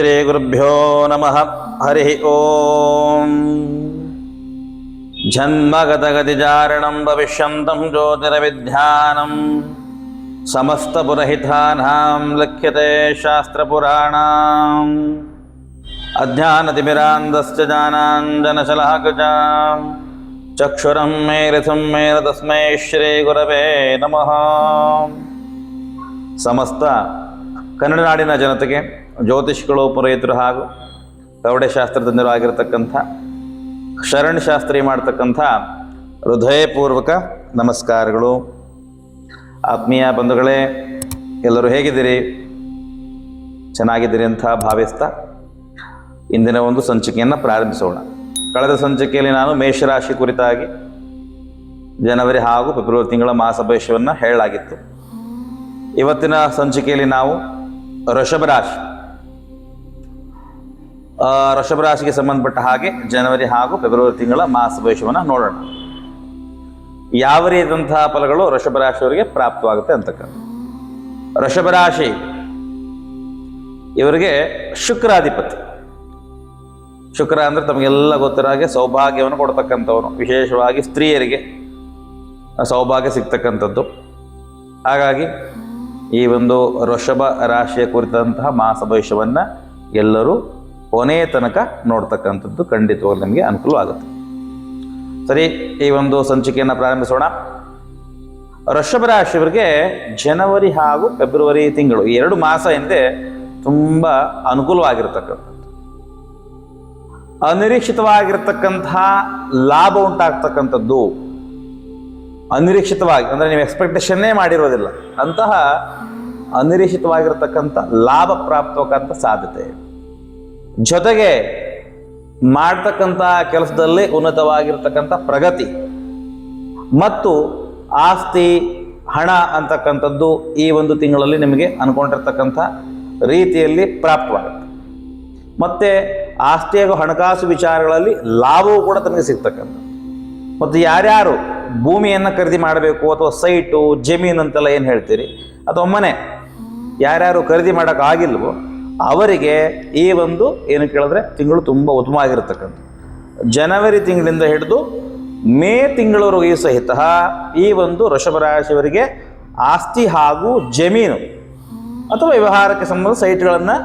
श्रीगुरुभ्यो नमः हरिः ॐ जन्मगतगतिचारणं भविष्यन्तं ज्योतिरविध्यानं समस्तपुरहितानां लिख्यते शास्त्रपुराणाम् अज्ञानतिमिरान्धश्च जानाञ्जनशलाकजां चक्षुरं मेरथं मेर तस्मै श्रीगुरवे नमः ಸಮಸ್ತ ಕನ್ನಡ ನಾಡಿನ ಜನತೆಗೆ ಜ್ಯೋತಿಷ್ಗಳು, ಪುರೋಹಿತರು ಹಾಗೂ ಕವಡೆಶಾಸ್ತ್ರಜ್ಞರು ಆಗಿರತಕ್ಕಂಥ ಶರಣ್ ಶಾಸ್ತ್ರಿ ಮಾಡ್ತಕ್ಕಂಥ ಹೃದಯಪೂರ್ವಕ ನಮಸ್ಕಾರಗಳು. ಆತ್ಮೀಯ ಬಂಧುಗಳೇ, ಎಲ್ಲರೂ ಹೇಗಿದ್ದೀರಿ? ಚೆನ್ನಾಗಿದ್ದೀರಿ ಅಂತ ಭಾವಿಸ್ತಾ ಇಂದಿನ ಒಂದು ಸಂಚಿಕೆಯನ್ನು ಪ್ರಾರಂಭಿಸೋಣ. ಕಳೆದ ಸಂಚಿಕೆಯಲ್ಲಿ ನಾನು ಮೇಷರಾಶಿ ಕುರಿತಾಗಿ ಜನವರಿ ಹಾಗೂ ಫೆಬ್ರವರಿ ತಿಂಗಳ ಮಾಸ ಭವಿಷ್ಯವನ್ನು ಹೇಳಲಾಗಿತ್ತು. ಇವತ್ತಿನ ಸಂಚಿಕೆಯಲ್ಲಿ ನಾವು ವೃಷಭ ರಾಶಿ ಆ, ವೃಷಭ ರಾಶಿಗೆ ಸಂಬಂಧಪಟ್ಟ ಹಾಗೆ ಜನವರಿ ಹಾಗೂ ಫೆಬ್ರವರಿ ತಿಂಗಳ ಮಾಸ ಭವಿಷ್ಯವನ್ನು ನೋಡೋಣ. ಯಾವ ರೀತಿಯಂತಹ ಫಲಗಳು ಋಷಭ ರಾಶಿಯವರಿಗೆ ಪ್ರಾಪ್ತವಾಗುತ್ತೆ ಅಂತಕ್ಕಂಥ ಋಷಭ ರಾಶಿ ಇವರಿಗೆ ಶುಕ್ರಾಧಿಪತಿ. ಶುಕ್ರ ಅಂದ್ರೆ ತಮಗೆಲ್ಲ ಗೊತ್ತಿರೋ ಹಾಗೆ ಸೌಭಾಗ್ಯವನ್ನು ಕೊಡ್ತಕ್ಕಂಥವನು ವಿಶೇಷವಾಗಿ ಸ್ತ್ರೀಯರಿಗೆ ಸೌಭಾಗ್ಯ ಸಿಗ್ತಕ್ಕಂಥದ್ದು. ಹಾಗಾಗಿ ಈ ಒಂದು ವೃಷಭ ರಾಶಿಯ ಕುರಿತಂತಹ ಮಾಸ ಭವಿಷ್ಯವನ್ನು ಎಲ್ಲರೂ ಕೊನೆಯ ತನಕ ನೋಡ್ತಕ್ಕಂಥದ್ದು ಖಂಡಿತವಾಗಿ ನಿಮಗೆ ಅನುಕೂಲವಾಗುತ್ತೆ ಸರಿ, ಈ ಒಂದು ಸಂಚಿಕೆಯನ್ನು ಪ್ರಾರಂಭಿಸೋಣ. ವೃಷಭ ರಾಶಿಯವರಿಗೆ ಜನವರಿ ಹಾಗೂ ಫೆಬ್ರವರಿ ತಿಂಗಳು ಎರಡು ಮಾಸ ಹಿಂದೆ ತುಂಬ ಅನುಕೂಲವಾಗಿರ್ತಕ್ಕಂಥದ್ದು. ಅನಿರೀಕ್ಷಿತವಾಗಿರ್ತಕ್ಕಂತಹ ಲಾಭ ಉಂಟಾಗ್ತಕ್ಕಂಥದ್ದು. ಅನಿರೀಕ್ಷಿತವಾಗಿ, ಅಂದರೆ ನೀವು ಎಕ್ಸ್ಪೆಕ್ಟೇಷನ್ನೇ ಮಾಡಿರೋದಿಲ್ಲ. ಅಂತಹ ಅನಿರೀಕ್ಷಿತವಾಗಿರ್ತಕ್ಕಂಥ ಲಾಭ ಪ್ರಾಪ್ತವಾಗಂಥ ಸಾಧ್ಯತೆ. ಜೊತೆಗೆ ಮಾಡ್ತಕ್ಕಂಥ ಕೆಲಸದಲ್ಲಿ ಉನ್ನತವಾಗಿರ್ತಕ್ಕಂಥ ಪ್ರಗತಿ ಮತ್ತು ಆಸ್ತಿ, ಹಣ ಅಂತಕ್ಕಂಥದ್ದು ಈ ಒಂದು ತಿಂಗಳಲ್ಲಿ ನಿಮಗೆ ಅನ್ಕೊಂಡಿರ್ತಕ್ಕಂಥ ರೀತಿಯಲ್ಲಿ ಪ್ರಾಪ್ತವಾಗುತ್ತೆ. ಮತ್ತು ಆಸ್ತಿ ಹಾಗೂ ಹಣಕಾಸು ವಿಚಾರಗಳಲ್ಲಿ ಲಾಭವೂ ಕೂಡ ತನಗೆ ಸಿಗ್ತಕ್ಕಂಥ ಮತ್ತು ಯಾರ್ಯಾರು ಭೂಮಿಯನ್ನು ಖರೀದಿ ಮಾಡಬೇಕು ಅಥವಾ ಸೈಟು, ಜಮೀನು ಅಂತೆಲ್ಲ ಏನು ಹೇಳ್ತೀರಿ? ಅಥವಾ ಮನೆ ಯಾರ್ಯಾರು ಖರೀದಿ ಮಾಡೋಕ್ಕಾಗಿಲ್ವೋ ಅವರಿಗೆ ಈ ಒಂದು ಏನು ಕೇಳಿದ್ರೆ ತಿಂಗಳು ತುಂಬ ಉತ್ತಮವಾಗಿರ್ತಕ್ಕಂಥ ಜನವರಿ ತಿಂಗಳಿಂದ ಹಿಡಿದು ಮೇ ತಿಂಗಳವರೆಗೂ ಸಹಿತ ಈ ಒಂದು ವೃಷಭ ರಾಶಿಯವರಿಗೆ ಆಸ್ತಿ ಹಾಗೂ ಜಮೀನು ಅಥವಾ ವ್ಯವಹಾರಕ್ಕೆ ಸಂಬಂಧ ಸೈಟ್ಗಳನ್ನು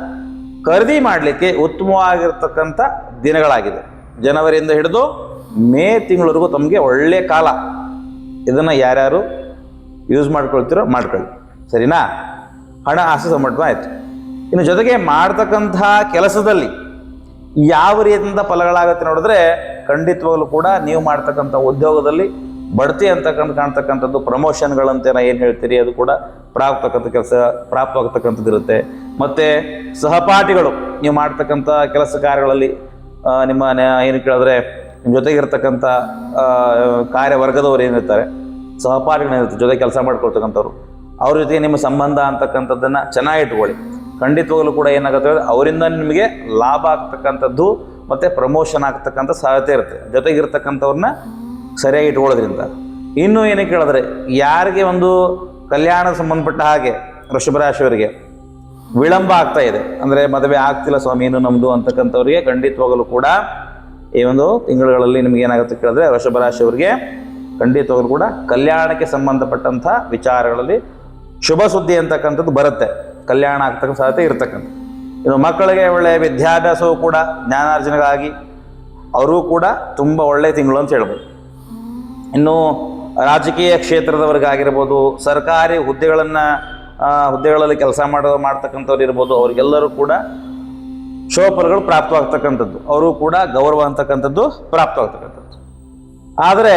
ಖರೀದಿ ಮಾಡಲಿಕ್ಕೆ ಉತ್ತಮವಾಗಿರ್ತಕ್ಕಂಥ ದಿನಗಳಾಗಿದೆ ಜನವರಿಯಿಂದ ಹಿಡಿದು ಮೇ ತಿಂಗಳವರೆಗೂ ತಮಗೆ ಒಳ್ಳೆಯ ಕಾಲ. ಇದನ್ನು ಯಾರ್ಯಾರು ಯೂಸ್ ಮಾಡ್ಕೊಳ್ತಿರೋ ಮಾಡ್ಕೊಳ್ಳಿ. ಸರಿನಾ? ಹಣ ಆಸೆ ಸಂಬಂಧ ಆಯಿತು ಇನ್ನು ಜೊತೆಗೆ ಮಾಡ್ತಕ್ಕಂಥ ಕೆಲಸದಲ್ಲಿ ಯಾವ ರೀತಿಯಿಂದ ಫಲಗಳಾಗುತ್ತೆ ನೋಡಿದ್ರೆ ಖಂಡಿತವಾಗಲೂ ಕೂಡ ನೀವು ಮಾಡ್ತಕ್ಕಂಥ ಉದ್ಯೋಗದಲ್ಲಿ ಬಡ್ತಿ ಅಂತಕ್ಕಂಥ ಕಾಣ್ತಕ್ಕಂಥದ್ದು ಪ್ರಮೋಷನ್ಗಳಂತೆ ಏನು ಹೇಳ್ತೀರಿ, ಅದು ಕೂಡ ಪ್ರಾಪ್ತಕ್ಕಂಥ ಕೆಲಸ, ಪ್ರಾಪ್ತವಾಗ್ತಕ್ಕಂಥದ್ದು ಇರುತ್ತೆ. ಮತ್ತು ಸಹಪಾಠಿಗಳು, ನೀವು ಮಾಡ್ತಕ್ಕಂಥ ಕೆಲಸ ಕಾರ್ಯಗಳಲ್ಲಿ ನಿಮ್ಮ ಏನು ಕೇಳಿದ್ರೆ, ನಿಮ್ಮ ಜೊತೆಗಿರ್ತಕ್ಕಂಥ ಕಾರ್ಯವರ್ಗದವರು ಏನಿರ್ತಾರೆ ಸಹಪಾಠಿಗಳೇನಿರ್ತಾರೆ ಜೊತೆ ಕೆಲಸ ಮಾಡ್ಕೊಳ್ತಕ್ಕಂಥವ್ರು, ಅವ್ರ ಜೊತೆಗೆ ನಿಮ್ಮ ಸಂಬಂಧ ಅಂತಕ್ಕಂಥದ್ದನ್ನು ಚೆನ್ನಾಗಿ ಇಟ್ಕೊಳ್ಳಿ. ಖಂಡಿತವಾಗ್ಲೂ ಕೂಡ ಏನಾಗುತ್ತೆ ಅವರಿಂದ ನಿಮಗೆ ಲಾಭ ಆಗ್ತಕ್ಕಂಥದ್ದು ಮತ್ತು ಪ್ರಮೋಷನ್ ಆಗ್ತಕ್ಕಂಥ ಸಾಧ್ಯತೆ ಇರುತ್ತೆ. ಜೊತೆಗಿರ್ತಕ್ಕಂಥವ್ರನ್ನ ಸರಿಯಾಗಿ ಇಟ್ಕೊಳ್ಳೋದ್ರಿಂದ. ಇನ್ನು ಏನು ಕೇಳಿದ್ರೆ ಯಾರಿಗೆ ಒಂದು ಕಲ್ಯಾಣ ಸಂಬಂಧಪಟ್ಟ ಹಾಗೆ ವೃಷಭ ರಾಶಿಯವರಿಗೆ ವಿಳಂಬ ಆಗ್ತಾ ಇದೆ, ಅಂದರೆ ಮದುವೆ ಆಗ್ತಿಲ್ಲ ಸ್ವಾಮಿ ಏನು ನಮ್ಮದು ಅಂತಕ್ಕಂಥವ್ರಿಗೆ ಖಂಡಿತವಾಗಲೂ ಕೂಡ ಈ ಒಂದು ತಿಂಗಳುಗಳಲ್ಲಿ ನಿಮ್ಗೆ ಏನಾಗುತ್ತೆ ಕೇಳಿದ್ರೆ ವೃಷಭ ರಾಶಿಯವರಿಗೆ ಖಂಡಿತವಾಗಲೂ ಕೂಡ ಕಲ್ಯಾಣಕ್ಕೆ ಸಂಬಂಧಪಟ್ಟಂಥ ವಿಚಾರಗಳಲ್ಲಿ ಶುಭ ಸುದ್ದಿ ಅಂತಕ್ಕಂಥದ್ದು ಬರುತ್ತೆ. ಕಲ್ಯಾಣ ಆಗ್ತಕ್ಕಂಥ ಸಾಧ್ಯತೆ ಇರ್ತಕ್ಕಂಥ ಇನ್ನು ಮಕ್ಕಳಿಗೆ ಒಳ್ಳೆಯ ವಿದ್ಯಾಭ್ಯಾಸವು ಕೂಡ ಜ್ಞಾನಾರ್ಜನೆಗಾಗಿ ಅವರೂ ಕೂಡ ತುಂಬ ಒಳ್ಳೆಯ ತಿಂಗಳು ಅಂತ ಹೇಳ್ಬೋದು. ಇನ್ನು ರಾಜಕೀಯ ಕ್ಷೇತ್ರದವರಿಗಾಗಿರ್ಬೋದು, ಸರ್ಕಾರಿ ಹುದ್ದೆಗಳನ್ನು ಹುದ್ದೆಗಳಲ್ಲಿ ಕೆಲಸ ಮಾಡೋ, ಮಾಡ್ತಕ್ಕಂಥವ್ರು ಇರ್ಬೋದು, ಅವರಿಗೆಲ್ಲರೂ ಕೂಡ ಶೋಪರ್ಗಳು ಪ್ರಾಪ್ತವಾಗ್ತಕ್ಕಂಥದ್ದು. ಅವರು ಕೂಡ ಗೌರವ ಅಂತಕ್ಕಂಥದ್ದು ಪ್ರಾಪ್ತವಾಗ್ತಕ್ಕಂಥದ್ದು. ಆದರೆ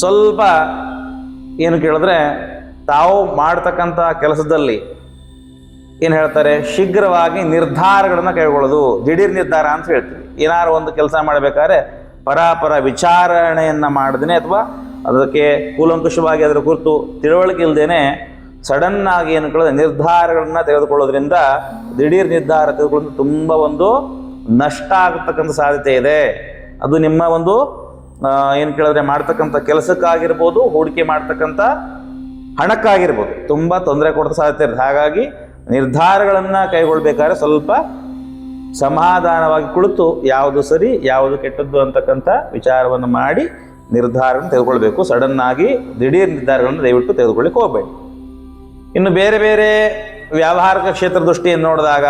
ಸ್ವಲ್ಪ ಏನು ಕೇಳಿದ್ರೆ ತಾವು ಮಾಡ್ತಕ್ಕಂಥ ಕೆಲಸದಲ್ಲಿ ಏನು ಹೇಳ್ತಾರೆ? ಶೀಘ್ರವಾಗಿ ನಿರ್ಧಾರಗಳನ್ನು ಕೈಗೊಳ್ಳೋದು. ದಿಢೀರ್ ನಿರ್ಧಾರ ಅಂತ ಹೇಳ್ತೀವಿ. ಏನಾದ್ರು ಒಂದು ಕೆಲಸ ಮಾಡಬೇಕಾದ್ರೆ ಪರಾಪರ ವಿಚಾರಣೆಯನ್ನು ಮಾಡದೇನೆ ಅಥವಾ ಅದಕ್ಕೆ ಕೂಲಂಕುಷವಾಗಿ ಅದರ ಕುರಿತು ತಿಳುವಳಿಕೆ ಸಡನ್ ಆಗಿ ಏನು ಕೇಳಿದ್ರೆ ನಿರ್ಧಾರಗಳನ್ನ ತೆಗೆದುಕೊಳ್ಳೋದ್ರಿಂದ ದಿಢೀರ್ ನಿರ್ಧಾರ ತೆಗೆದುಕೊಳ್ಳೋದು ತುಂಬ ಒಂದು ನಷ್ಟ ಆಗತಕ್ಕಂಥ ಸಾಧ್ಯತೆ ಇದೆ. ಅದು ನಿಮ್ಮ ಒಂದು ಏನು ಕೇಳಿದ್ರೆ ಮಾಡ್ತಕ್ಕಂಥ ಕೆಲಸಕ್ಕಾಗಿರ್ಬೋದು, ಹೂಡಿಕೆ ಮಾಡ್ತಕ್ಕಂಥ ಹಣಕ್ಕಾಗಿರ್ಬೋದು. ತುಂಬ ತೊಂದರೆ ಕೊಡೋದು ಸಾಧ್ಯತೆ ಇರುತ್ತೆ ಹಾಗಾಗಿ ನಿರ್ಧಾರಗಳನ್ನು ಕೈಗೊಳ್ಬೇಕಾದ್ರೆ ಸ್ವಲ್ಪ ಸಮಾಧಾನವಾಗಿ ಕುಳಿತು ಯಾವುದು ಸರಿ, ಯಾವುದು ಕೆಟ್ಟದ್ದು ಅಂತಕ್ಕಂಥ ವಿಚಾರವನ್ನು ಮಾಡಿ ನಿರ್ಧಾರವನ್ನು ತೆಗೆದುಕೊಳ್ಬೇಕು. ಆಗಿ ದಿಢೀರ್ ನಿರ್ಧಾರಗಳನ್ನು ದಯವಿಟ್ಟು ತೆಗೆದುಕೊಳ್ಳಿಕ್ಕೆ ಹೋಗಬೇಡಿ. ಇನ್ನು ಬೇರೆ ಬೇರೆ ವ್ಯಾವಹಾರಿಕ ಕ್ಷೇತ್ರ ದೃಷ್ಟಿಯನ್ನು ನೋಡಿದಾಗ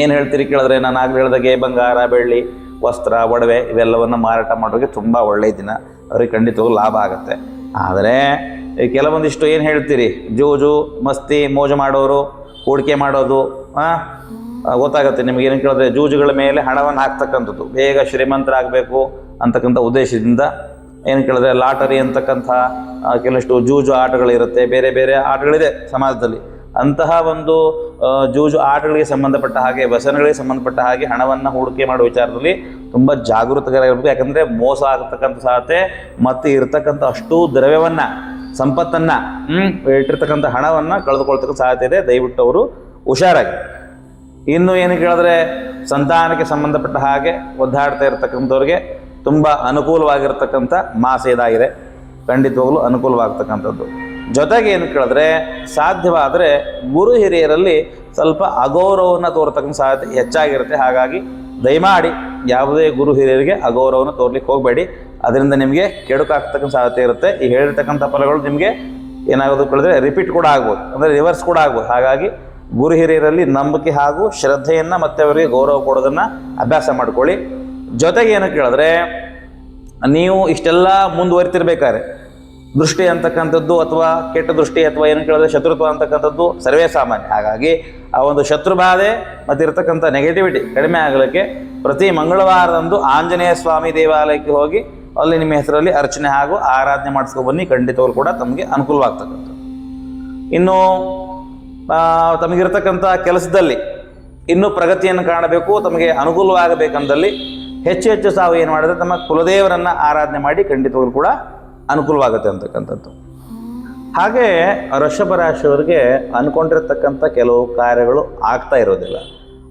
ಏನು ಹೇಳ್ತೀರಿ ಕೇಳಿದ್ರೆ, ನಾನು ಆಗಲೇ ಹೇಳಿದಾಗೆ ಬಂಗಾರ, ಬೆಳ್ಳಿ, ವಸ್ತ್ರ, ಒಡವೆ ಇವೆಲ್ಲವನ್ನು ಮಾರಾಟ ಮಾಡೋರಿಗೆ ತುಂಬ ಒಳ್ಳೆಯ ದಿನ. ಅವ್ರಿಗೆ ಖಂಡಿತವಾಗೂ ಲಾಭ ಆಗುತ್ತೆ. ಆದರೆ ಕೆಲವೊಂದಿಷ್ಟು ಏನು ಹೇಳ್ತೀರಿ, ಜೂಜು, ಮಸ್ತಿ, ಮೋಜು ಮಾಡೋರು ಹೂಡಿಕೆ ಮಾಡೋದು ಗೊತ್ತಾಗುತ್ತೆ. ನಿಮಗೆ ಏನು ಕೇಳಿದ್ರೆ ಜೂಜುಗಳ ಮೇಲೆ ಹಣವನ್ನು ಹಾಕ್ತಕ್ಕಂಥದ್ದು. ಬೇಗ ಶ್ರೀಮಂತರಾಗಬೇಕು ಅಂತಕ್ಕಂಥ ಉದ್ದೇಶದಿಂದ ಏನು ಕೇಳಿದ್ರೆ ಲಾಟರಿ ಅಂತಕ್ಕಂಥ ಕೆಲವಷ್ಟು ಜೂಜು ಆಟಗಳಿರುತ್ತೆ. ಬೇರೆ ಬೇರೆ ಆಟಗಳಿದೆ ಸಮಾಜದಲ್ಲಿ. ಅಂತಹ ಒಂದು ಜೂಜು ಆಟಗಳಿಗೆ ಸಂಬಂಧಪಟ್ಟ ಹಾಗೆ, ವ್ಯಸನಗಳಿಗೆ ಸಂಬಂಧಪಟ್ಟ ಹಾಗೆ ಹಣವನ್ನು ಹೂಡಿಕೆ ಮಾಡುವ ವಿಚಾರದಲ್ಲಿ ತುಂಬ ಜಾಗೃತಕರಾಗಿರ್ಬೇಕು ಯಾಕಂದರೆ ಮೋಸ ಆಗತಕ್ಕಂಥ ಸಾಧ್ಯತೆ ಮತ್ತು ಇರತಕ್ಕಂಥ ಅಷ್ಟು ದ್ರವ್ಯವನ್ನು ಸಂಪತ್ತನ್ನು ಇಟ್ಟಿರ್ತಕ್ಕಂಥ ಹಣವನ್ನು ಕಳೆದುಕೊಳ್ತಕ್ಕ ಸಾಧ್ಯತೆ ಇದೆ. ದಯವಿಟ್ಟು ಅವರು ಹುಷಾರಾಗಿ. ಇನ್ನು ಏನು ಕೇಳಿದ್ರೆ ಸಂತಾನಕ್ಕೆ ಸಂಬಂಧಪಟ್ಟ ಹಾಗೆ ಒದ್ದಾಡ್ತಾ ಇರತಕ್ಕಂಥವ್ರಿಗೆ ತುಂಬ ಅನುಕೂಲವಾಗಿರ್ತಕ್ಕಂಥ ಮಾಸ ಇದಾಗಿದೆ. ಖಂಡಿತವಾಗ್ಲೂ ಅನುಕೂಲವಾಗ್ತಕ್ಕಂಥದ್ದು. ಜೊತೆಗೆ ಏನು ಕೇಳಿದ್ರೆ ಸಾಧ್ಯವಾದರೆ ಗುರು ಹಿರಿಯರಲ್ಲಿ ಸ್ವಲ್ಪ ಅಗೌರವವನ್ನು ತೋರ್ತಕ್ಕಂಥ ಸಾಧ್ಯತೆ ಹೆಚ್ಚಾಗಿರುತ್ತೆ. ಹಾಗಾಗಿ ದಯಮಾಡಿ ಯಾವುದೇ ಗುರು ಹಿರಿಯರಿಗೆ ಅಗೌರವವನ್ನು ತೋರ್ಲಿಕ್ಕೆ ಹೋಗಬೇಡಿ. ಅದರಿಂದ ನಿಮಗೆ ಕೆಡುಕಾಗ್ತಕ್ಕಂಥ ಸಾಧ್ಯತೆ ಇರುತ್ತೆ. ಈ ಹೇಳಿರ್ತಕ್ಕಂಥ ಫಲಗಳು ನಿಮಗೆ ಏನಾಗೋದು ಕೇಳಿದ್ರೆ ರಿಪೀಟ್ ಕೂಡ ಆಗ್ಬೋದು. ಅಂದರೆ ರಿವರ್ಸ್ ಕೂಡ ಆಗ್ಬೋದು. ಹಾಗಾಗಿ ಗುರು ಹಿರಿಯರಲ್ಲಿ ನಂಬಿಕೆ ಹಾಗೂ ಶ್ರದ್ಧೆಯನ್ನು ಮತ್ತೆ ಅವರಿಗೆ ಗೌರವ ಕೊಡೋದನ್ನು ಅಭ್ಯಾಸ ಮಾಡ್ಕೊಳ್ಳಿ. ಜೊತೆಗೆ ಏನು ಕೇಳಿದ್ರೆ, ನೀವು ಇಷ್ಟೆಲ್ಲ ಮುಂದುವರಿತಿರ್ಬೇಕಾದ್ರೆ, ದೃಷ್ಟಿ ಅಂತಕ್ಕಂಥದ್ದು ಅಥವಾ ಕೆಟ್ಟ ದೃಷ್ಟಿ ಅಥವಾ ಏನು ಕೇಳಿದ್ರೆ ಶತ್ರುತ್ವ ಅಂತಕ್ಕಂಥದ್ದು ಸರ್ವೇ ಸಾಮಾನ್ಯ. ಹಾಗಾಗಿ ಆ ಒಂದು ಶತ್ರು ಬಾಧೆ ಮತ್ತು ಇರತಕ್ಕಂಥ ನೆಗೆಟಿವಿಟಿ ಕಡಿಮೆ ಆಗಲಿಕ್ಕೆ ಪ್ರತಿ ಮಂಗಳವಾರದಂದು ಆಂಜನೇಯ ಸ್ವಾಮಿ ದೇವಾಲಯಕ್ಕೆ ಹೋಗಿ ಅಲ್ಲಿ ನಿಮ್ಮ ಹೆಸರಲ್ಲಿ ಅರ್ಚನೆ ಹಾಗೂ ಆರಾಧನೆ ಮಾಡಿಸ್ಕೊ ಬನ್ನಿ. ಖಂಡಿತವಾಗ್ಲೂ ಕೂಡ ತಮಗೆ ಅನುಕೂಲವಾಗ್ತಕ್ಕಂಥ ಇನ್ನು ತಮಗಿರ್ತಕ್ಕಂಥ ಕೆಲಸದಲ್ಲಿ ಇನ್ನೂ ಪ್ರಗತಿಯನ್ನು ಕಾಣಬೇಕು, ತಮಗೆ ಅನುಕೂಲವಾಗಬೇಕಂದಲ್ಲಿ ಹೆಚ್ಚು ಹೆಚ್ಚು ಸಾವು ಏನು ಮಾಡಿದ್ರೆ ತಮ್ಮ ಕುಲದೇವರನ್ನು ಆರಾಧನೆ ಮಾಡಿ ಖಂಡಿತವಾಗ್ಲೂ ಕೂಡ ಅನುಕೂಲವಾಗುತ್ತೆ ಅಂತಕ್ಕಂಥದ್ದು. ಹಾಗೆ ವೃಷಭ ರಾಶಿಯವರಿಗೆ ಅಂದ್ಕೊಂಡಿರ್ತಕ್ಕಂಥ ಕೆಲವು ಕಾರ್ಯಗಳು ಆಗ್ತಾ ಇರೋದಿಲ್ಲ.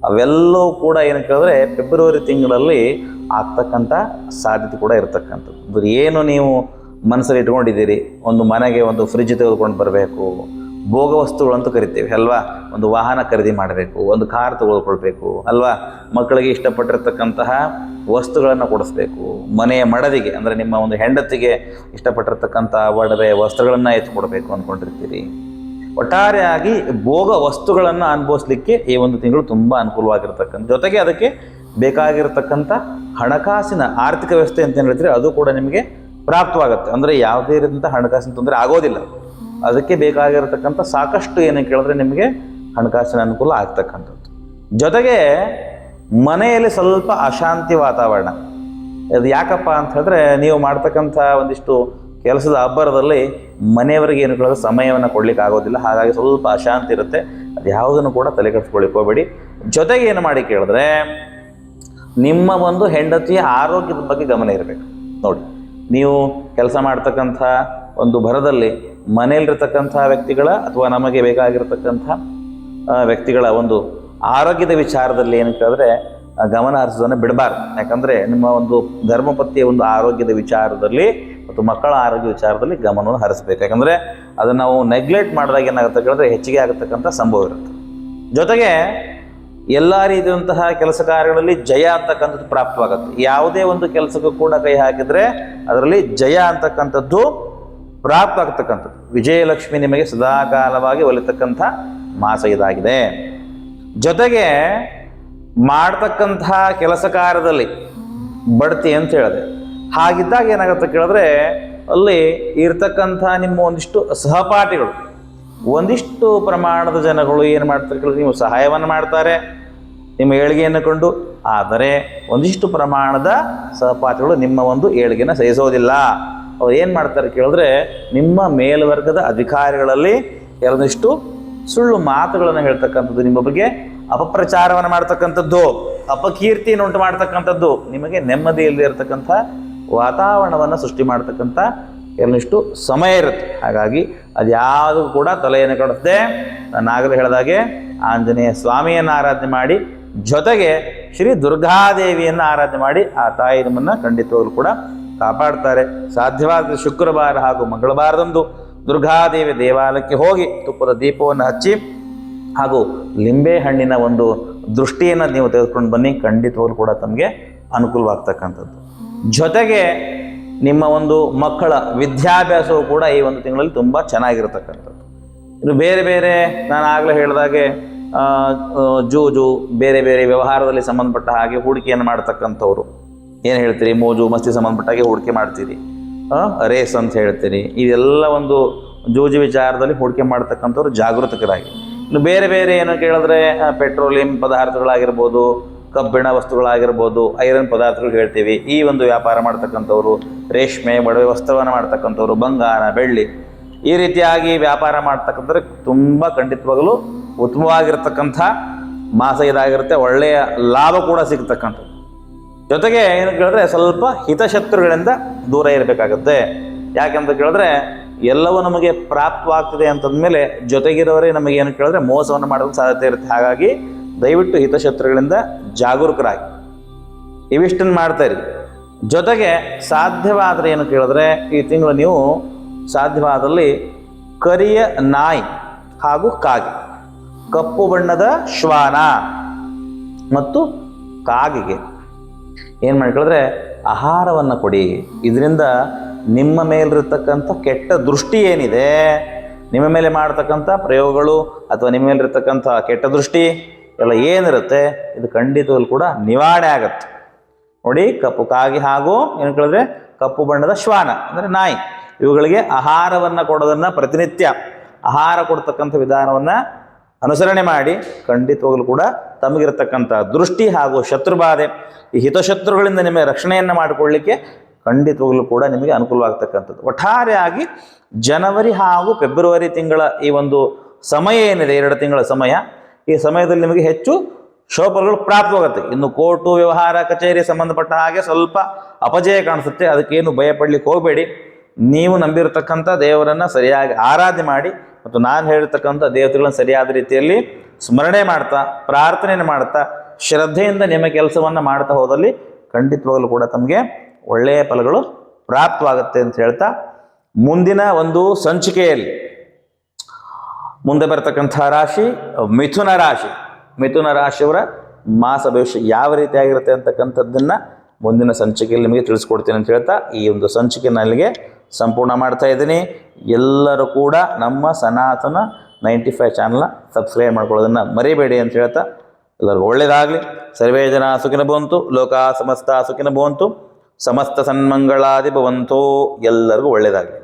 ಅವೆಲ್ಲವೂ ಕೂಡ ಏನು ಕೇಳಿದ್ರೆ ಫೆಬ್ರವರಿ ತಿಂಗಳಲ್ಲಿ ಆಗ್ತಕ್ಕಂಥ ಸಾಧ್ಯತೆ ಕೂಡ ಇರತಕ್ಕಂಥದ್ದು. ಏನು ನೀವು ಮನಸ್ಸಲ್ಲಿ ಇಟ್ಕೊಂಡಿದ್ದೀರಿ? ಒಂದು ಮನೆಗೆ ಒಂದು ಫ್ರಿಜ್ ತೆಗೆದುಕೊಂಡು ಬರಬೇಕು. ಭೋಗ ವಸ್ತುಗಳು ಅಂತ ಕರಿತೀವಿ, ಅಲ್ವಾ? ಒಂದು ವಾಹನ ಖರೀದಿ ಮಾಡಬೇಕು, ಒಂದು ಕಾರ್ ತೆಗೆದುಕೊಳ್ಬೇಕು, ಅಲ್ವಾ? ಮಕ್ಕಳಿಗೆ ಇಷ್ಟಪಟ್ಟಿರ್ತಕ್ಕಂತಹ ವಸ್ತುಗಳನ್ನು ಕೊಡಿಸ್ಬೇಕು. ಮನೆಯ ಮಡದಿಗೆ, ಅಂದರೆ ನಿಮ್ಮ ಒಂದು ಹೆಂಡತಿಗೆ ಇಷ್ಟಪಟ್ಟಿರ್ತಕ್ಕಂಥ ಒಡವೆ ವಸ್ತ್ರಗಳನ್ನು ಎತ್ಕೊಡ್ಬೇಕು ಅಂದ್ಕೊಂಡಿರ್ತೀರಿ. ಒಟ್ಟಾರೆಯಾಗಿ ಭೋಗ ವಸ್ತುಗಳನ್ನು ಅನುಭವಿಸ್ಲಿಕ್ಕೆ ಈ ಒಂದು ತಿಂಗಳು ತುಂಬ ಅನುಕೂಲವಾಗಿರ್ತಕ್ಕಂಥ ಜೊತೆಗೆ ಅದಕ್ಕೆ ಬೇಕಾಗಿರತಕ್ಕಂಥ ಹಣಕಾಸಿನ ಆರ್ಥಿಕ ವ್ಯವಸ್ಥೆ ಅಂತ ಹೇಳಿದ್ರೆ ಅದು ಕೂಡ ನಿಮಗೆ ಪ್ರಾಪ್ತವಾಗುತ್ತೆ. ಅಂದರೆ ಯಾವುದೇ ರೀತಿಯಂಥ ಹಣಕಾಸಿನ ತೊಂದರೆ ಆಗೋದಿಲ್ಲ. ಅದಕ್ಕೆ ಬೇಕಾಗಿರತಕ್ಕಂಥ ಸಾಕಷ್ಟು ಏನಕ್ಕೆ ಕೇಳಿದ್ರೆ ನಿಮಗೆ ಹಣಕಾಸಿನ ಅನುಕೂಲ ಆಗ್ತಕ್ಕಂಥದ್ದು. ಜೊತೆಗೆ ಮನೆಯಲ್ಲಿ ಸ್ವಲ್ಪ ಅಶಾಂತಿ ವಾತಾವರಣ. ಅದು ಯಾಕಪ್ಪ ಅಂತ ಹೇಳಿದ್ರೆ ನೀವು ಮಾಡ್ತಕ್ಕಂಥ ಒಂದಿಷ್ಟು ಕೆಲಸದ ಅಬ್ಬರದಲ್ಲಿ ಮನೆಯವರಿಗೆ ಏನು ಕೇಳಿದ್ರೆ ಸಮಯವನ್ನು ಕೊಡ್ಲಿಕ್ಕೆ ಆಗೋದಿಲ್ಲ. ಹಾಗಾಗಿ ಸ್ವಲ್ಪ ಅಶಾಂತಿ ಇರುತ್ತೆ. ಅದು ಯಾವುದನ್ನು ಕೂಡ ತಲೆ ಕೆಡಿಸ್ಕೊಳ್ಳಿಕ್ಕೆ ಹೋಗಬೇಡಿ. ಜೊತೆಗೆ ಏನು ಮಾಡಿ ಕೇಳಿದ್ರೆ, ನಿಮ್ಮ ಒಂದು ಹೆಂಡತಿಯ ಆರೋಗ್ಯದ ಬಗ್ಗೆ ಗಮನ ಇರಬೇಕು. ನೋಡಿ, ನೀವು ಕೆಲಸ ಮಾಡ್ತಕ್ಕಂಥ ಒಂದು ಭರದಲ್ಲಿ ಮನೆಯಲ್ಲಿರ್ತಕ್ಕಂಥ ವ್ಯಕ್ತಿಗಳ ಅಥವಾ ನಮಗೆ ಬೇಕಾಗಿರ್ತಕ್ಕಂಥ ವ್ಯಕ್ತಿಗಳ ಒಂದು ಆರೋಗ್ಯದ ವಿಚಾರದಲ್ಲಿ ಏನು ಕೇಳಿದ್ರೆ ಗಮನ ಹರಿಸೋದನ್ನು ಬಿಡಬಾರ್ದು. ಯಾಕಂದರೆ ನಿಮ್ಮ ಒಂದು ಧರ್ಮಪತಿಯ ಒಂದು ಆರೋಗ್ಯದ ವಿಚಾರದಲ್ಲಿ ಮತ್ತು ಮಕ್ಕಳ ಆರೋಗ್ಯ ವಿಚಾರದಲ್ಲಿ ಗಮನವನ್ನು ಹರಿಸ್ಬೇಕು. ಯಾಕಂದರೆ ಅದನ್ನು ನಾವು ನೆಗ್ಲೆಕ್ಟ್ ಮಾಡಿದಾಗ ಏನಾಗುತ್ತೆ ಕೇಳಿದ್ರೆ ಹೆಚ್ಚಿಗೆ ಆಗತಕ್ಕಂಥ ಸಂಭವ ಇರುತ್ತೆ. ಜೊತೆಗೆ ಎಲ್ಲ ರೀತಿಯಂತಹ ಕೆಲಸ ಕಾರ್ಯಗಳಲ್ಲಿ ಜಯ ಅಂತಕ್ಕಂಥದ್ದು ಪ್ರಾಪ್ತವಾಗುತ್ತೆ. ಯಾವುದೇ ಒಂದು ಕೆಲಸಕ್ಕೂ ಕೂಡ ಕೈ ಹಾಕಿದರೆ ಅದರಲ್ಲಿ ಜಯ ಅಂತಕ್ಕಂಥದ್ದು ಪ್ರಾಪ್ತ ಆಗ್ತಕ್ಕಂಥದ್ದು ವಿಜಯಲಕ್ಷ್ಮಿ ನಿಮಗೆ ಸದಾಕಾಲವಾಗಿ ಒಲಿತಕ್ಕಂಥ ಮಾಸ ಇದಾಗಿದೆ. ಜೊತೆಗೆ ಮಾಡ್ತಕ್ಕಂತಹ ಕೆಲಸ ಕಾರ್ಯದಲ್ಲಿ ಬಡ್ತಿ ಅಂತ ಹೇಳಿದೆ ಹಾಗಿದ್ದಾಗ ಏನಾಗುತ್ತೆ ಕೇಳಿದ್ರೆ, ಅಲ್ಲಿ ಇರ್ತಕ್ಕಂಥ ನಿಮ್ಮ ಒಂದಿಷ್ಟು ಸಹಪಾಠಿಗಳು, ಒಂದಿಷ್ಟು ಪ್ರಮಾಣದ ಜನಗಳು ಏನು ಮಾಡ್ತಾರೆ ಕೇಳಿದ್ರೆ, ನೀವು ಸಹಾಯವನ್ನು ಮಾಡ್ತಾರೆ, ನಿಮ್ಮ ಏಳಿಗೆಯನ್ನು ಕಂಡು, ಆದರೆ ಒಂದಿಷ್ಟು ಪ್ರಮಾಣದ ಸಹಪಾಠಿಗಳು ನಿಮ್ಮ ಒಂದು ಏಳಿಗೆನ ಸಹಿಸೋದಿಲ್ಲ. ಅವ್ರು ಏನು ಮಾಡ್ತಾರೆ ಕೇಳಿದ್ರೆ, ನಿಮ್ಮ ಮೇಲ್ವರ್ಗದ ಅಧಿಕಾರಿಗಳಲ್ಲಿ ಕೆಲವೊಂದಿಷ್ಟು ಸುಳ್ಳು ಮಾತುಗಳನ್ನು ಹೇಳ್ತಕ್ಕಂಥದ್ದು, ನಿಮ್ಮ ಬಗ್ಗೆ ಅಪಪ್ರಚಾರವನ್ನು ಮಾಡ್ತಕ್ಕಂಥದ್ದು ಅಪಕೀರ್ತಿಯನ್ನು ಉಂಟು ಮಾಡ್ತಕ್ಕಂಥದ್ದು, ನಿಮಗೆ ನೆಮ್ಮದಿಯಲ್ಲಿ ಇರತಕ್ಕಂಥ ವಾತಾವರಣವನ್ನು ಸೃಷ್ಟಿ ಮಾಡ್ತಕ್ಕಂಥ ಕೆಲವಿಷ್ಟು ಸಮಯ ಇರುತ್ತೆ. ಹಾಗಾಗಿ ಅದ್ಯಾವುದು ಕೂಡ ತಲೆಯನ್ನು ಕಡಿಸದೆ ನಾನು ಆಗಲೇ ಹೇಳಿದಾಗೆ ಆಂಜನೇಯ ಸ್ವಾಮಿಯನ್ನು ಆರಾಧನೆ ಮಾಡಿ ಜೊತೆಗೆ ಶ್ರೀ ದುರ್ಗಾದೇವಿಯನ್ನು ಆರಾಧನೆ ಮಾಡಿ ಆ ತಾಯಿ ನಮ್ಮನ್ನು ಖಂಡಿತವಾಗ್ಲೂ ಕೂಡ ಕಾಪಾಡ್ತಾರೆ. ಸಾಧ್ಯವಾದ ಶುಕ್ರವಾರ ಹಾಗೂ ಮಂಗಳವಾರದಂದು ದುರ್ಗಾದೇವಿ ದೇವಾಲಯಕ್ಕೆ ಹೋಗಿ ತುಪ್ಪದ ದೀಪವನ್ನು ಹಚ್ಚಿ ಹಾಗೂ ಲಿಂಬೆ ಹಣ್ಣಿನ ಒಂದು ದೃಷ್ಟಿಯನ್ನು ನೀವು ತೆಗೆದುಕೊಂಡು ಬನ್ನಿ. ಖಂಡಿತವಾಗ್ಲೂ ಕೂಡ ತಮಗೆ ಅನುಕೂಲವಾಗ್ತಕ್ಕಂಥದ್ದು. ಜೊತೆಗೆ ನಿಮ್ಮ ಒಂದು ಮಕ್ಕಳ ವಿದ್ಯಾಭ್ಯಾಸವು ಕೂಡ ಈ ಒಂದು ತಿಂಗಳಲ್ಲಿ ತುಂಬ ಚೆನ್ನಾಗಿರತಕ್ಕಂಥದ್ದು. ಇನ್ನು ಬೇರೆ ಬೇರೆ ನಾನು ಆಗಲೇ ಹೇಳಿದಾಗೆ ಜೂಜು, ಬೇರೆ ಬೇರೆ ವ್ಯವಹಾರದಲ್ಲಿ ಸಂಬಂಧಪಟ್ಟ ಹಾಗೆ ಹೂಡಿಕೆಯನ್ನು ಮಾಡ್ತಕ್ಕಂಥವ್ರು. ಏನು ಹೇಳ್ತೀರಿ? ಮೋಜು, ಮಸ್ತಿ ಸಂಬಂಧಪಟ್ಟ ಹಾಗೆ ಹೂಡಿಕೆ ಮಾಡ್ತೀರಿ. ರೇಸ್ ಅಂತ ಹೇಳ್ತೀರಿ. ಇದೆಲ್ಲ ಒಂದು ಜೂಜು ವಿಚಾರದಲ್ಲಿ ಹೂಡಿಕೆ ಮಾಡ್ತಕ್ಕಂಥವ್ರು ಜಾಗೃತಕರಾಗಿ ಇನ್ನು ಬೇರೆ ಬೇರೆ ಏನು ಕೇಳಿದ್ರೆ ಪೆಟ್ರೋಲಿಯಂ ಪದಾರ್ಥಗಳಾಗಿರ್ಬೋದು ಕಬ್ಬಿಣ ವಸ್ತುಗಳಾಗಿರ್ಬೋದು, ಐರನ್ ಪದಾರ್ಥಗಳು ಹೇಳ್ತೀವಿ. ಈ ಒಂದು ವ್ಯಾಪಾರ ಮಾಡ್ತಕ್ಕಂಥವ್ರು, ರೇಷ್ಮೆ, ಒಡವೆ ವಸ್ತ್ರವನ್ನು ಮಾಡ್ತಕ್ಕಂಥವ್ರು, ಬಂಗಾರ, ಬೆಳ್ಳಿ, ಈ ರೀತಿಯಾಗಿ ವ್ಯಾಪಾರ ಮಾಡ್ತಕ್ಕಂಥವ್ರೆ ತುಂಬ ಖಂಡಿತವಾಗಲೂ ಉತ್ತಮವಾಗಿರ್ತಕ್ಕಂಥ ಮಾಸ ಇದಾಗಿರುತ್ತೆ. ಒಳ್ಳೆಯ ಲಾಭ ಕೂಡ ಸಿಗ್ತಕ್ಕಂಥದ್ದು. ಜೊತೆಗೆ ಏನು ಕೇಳಿದ್ರೆ ಸ್ವಲ್ಪ ಹಿತಶತ್ರುಗಳಿಂದ ದೂರ ಇರಬೇಕಾಗತ್ತೆ. ಯಾಕೆಂತ ಕೇಳಿದ್ರೆ ಎಲ್ಲವೂ ನಮಗೆ ಪ್ರಾಪ್ತವಾಗ್ತದೆ ಅಂತಂದ್ಮೇಲೆ ಜೊತೆಗಿರೋರೇ ನಮಗೆ ಏನು ಕೇಳಿದ್ರೆ ಮೋಸವನ್ನು ಮಾಡಲು ಸಾಧ್ಯತೆ ಇರುತ್ತೆ. ಹಾಗಾಗಿ ದಯವಿಟ್ಟು ಹಿತಶತ್ರುಗಳಿಂದ ಜಾಗರೂಕರಾಗಿ. ಇವಿಷ್ಟನ್ನು ಮಾಡ್ತಾಯಿರಿ ಜೊತೆಗೆ ಸಾಧ್ಯವಾದರೆ ಏನು ಕೇಳಿದ್ರೆ, ಈ ತಿಂಗಳು ನೀವು ಸಾಧ್ಯವಾದಲ್ಲಿ ಕರಿಯ ನಾಯಿ ಹಾಗೂ ಕಾಗೆ, ಕಪ್ಪು ಬಣ್ಣದ ಶ್ವಾನ ಮತ್ತು ಕಾಗೆಗೆ. ಏನು ಮಾಡ್ಕೊಳಿದ್ರೆ ಆಹಾರವನ್ನು ಕೊಡಿ. ಇದರಿಂದ ನಿಮ್ಮ ಮೇಲಿರ್ತಕ್ಕಂಥ ಕೆಟ್ಟ ದೃಷ್ಟಿ ಏನಿದೆ, ನಿಮ್ಮ ಮೇಲೆ ಮಾಡ್ತಕ್ಕಂಥ ಪ್ರಯೋಗಗಳು ಅಥವಾ ನಿಮ್ಮ ಮೇಲಿರ್ತಕ್ಕಂಥ ಕೆಟ್ಟ ದೃಷ್ಟಿ ಎಲ್ಲ ಏನಿರುತ್ತೆ, ಇದು ಖಂಡಿತವಲ್ಲಿ ಕೂಡ ನಿವಾರಣೆ ಆಗತ್ತೆ. ನೋಡಿ, ಕಪ್ಪು ಕಾಗಿ ಹಾಗೂ ಏನು ಕೇಳಿದ್ರೆ, ಕಪ್ಪು ಬಣ್ಣದ ಶ್ವಾನ, ಅಂದರೆ ನಾಯಿ, ಇವುಗಳಿಗೆ ಆಹಾರವನ್ನು ಕೊಡೋದನ್ನು ಪ್ರತಿನಿತ್ಯ, ಆಹಾರ ಕೊಡ್ತಕ್ಕಂಥ ವಿಧಾನವನ್ನು ಅನುಸರಣೆ ಮಾಡಿ, ಖಂಡಿತವಾಗಲೂ ಕೂಡ ತಮಗಿರತಕ್ಕಂಥ ದೃಷ್ಟಿ ಹಾಗೂ ಶತ್ರುಬಾಧೆ, ಈ ಹಿತಶತ್ರುಗಳಿಂದ ನಿಮಗೆ ರಕ್ಷಣೆಯನ್ನು ಮಾಡಿಕೊಳ್ಳಿಕ್ಕೆ ಖಂಡಿತವಾಗಲೂ ಕೂಡ ನಿಮಗೆ ಅನುಕೂಲವಾಗ್ತಕ್ಕಂಥದ್ದು. ಒಟ್ಟಾರೆಯಾಗಿ ಜನವರಿ ಹಾಗೂ ಫೆಬ್ರವರಿ ತಿಂಗಳ ಈ ಒಂದು ಸಮಯ ಏನಿದೆ, ಎರಡು ತಿಂಗಳ ಸಮಯ ಈ ಸಮಯದಲ್ಲಿ ನಿಮಗೆ ಹೆಚ್ಚು ಶೋಭಗಳು ಪ್ರಾಪ್ತವಾಗುತ್ತೆ. ಇನ್ನು ಕೋರ್ಟು, ವ್ಯವಹಾರ, ಕಚೇರಿ ಸಂಬಂಧಪಟ್ಟ ಹಾಗೆ ಸ್ವಲ್ಪ ಅಪಜಯ ಕಾಣಿಸುತ್ತೆ. ಅದಕ್ಕೇನು ಭಯ ಪಡ್ಲಿಕ್ಕೆ ಹೋಗಬೇಡಿ. ನೀವು ನಂಬಿರತಕ್ಕಂಥ ದೇವರನ್ನು ಸರಿಯಾಗಿ ಆರಾಧನೆ ಮಾಡಿ ಮತ್ತು ನಾನು ಹೇಳಿರ್ತಕ್ಕಂಥ ದೇವತೆಗಳನ್ನು ಸರಿಯಾದ ರೀತಿಯಲ್ಲಿ ಸ್ಮರಣೆ ಮಾಡ್ತಾ, ಪ್ರಾರ್ಥನೆಯನ್ನು ಮಾಡ್ತಾ, ಶ್ರದ್ಧೆಯಿಂದ ನಿಮ್ಮ ಕೆಲಸವನ್ನು ಮಾಡ್ತಾ ಹೋದಲ್ಲಿ ಖಂಡಿತವಾಗಲೂ ಕೂಡ ತಮಗೆ ಒಳ್ಳೆಯ ಫಲಗಳು ಪ್ರಾಪ್ತವಾಗುತ್ತೆ ಅಂತ ಹೇಳ್ತಾ, ಮುಂದಿನ ಒಂದು ಸಂಚಿಕೆಯಲ್ಲಿ ಮುಂದೆ ಬರ್ತಕ್ಕಂಥ ರಾಶಿ, ಮಿಥುನ ರಾಶಿ. ಮಿಥುನ ರಾಶಿಯವರ ಮಾಸ ಭವಿಷ್ಯ ಯಾವ ರೀತಿಯಾಗಿರುತ್ತೆ ಅಂತಕ್ಕಂಥದ್ದನ್ನು ಮುಂದಿನ ಸಂಚಿಕೆಯಲ್ಲಿ ನಿಮಗೆ ತಿಳಿಸ್ಕೊಡ್ತೀನಿ ಅಂತ ಹೇಳ್ತಾ ಈ ಒಂದು ಸಂಚಿಕೆ ನಲ್ಲಿಗೆ ಸಂಪೂರ್ಣ ಮಾಡ್ತಾ ಇದ್ದೀನಿ. ಎಲ್ಲರೂ ಕೂಡ ನಮ್ಮ ಸನಾತನ ನೈಂಟಿ ಫೈವ್ ಚಾನಲ್ನ ಸಬ್ಸ್ಕ್ರೈಬ್ ಮಾಡ್ಕೊಳ್ಳೋದನ್ನು ಮರಿಬೇಡಿ ಅಂತ ಹೇಳ್ತಾ ಎಲ್ಲರಿಗೂ ಒಳ್ಳೆಯದಾಗಲಿ ಸರ್ವೇ ಜನ ಸುಖಿನ ಬಂತು ಲೋಕ ಸಮಸ್ತ ಸುಖಿನ ಬಂತು ಸಮಸ್ತ ಸನ್ಮಂಗಳಾದಿ ಭವಂತೋ, ಎಲ್ಲರಿಗೂ ಒಳ್ಳೆಯದಾಗಲಿ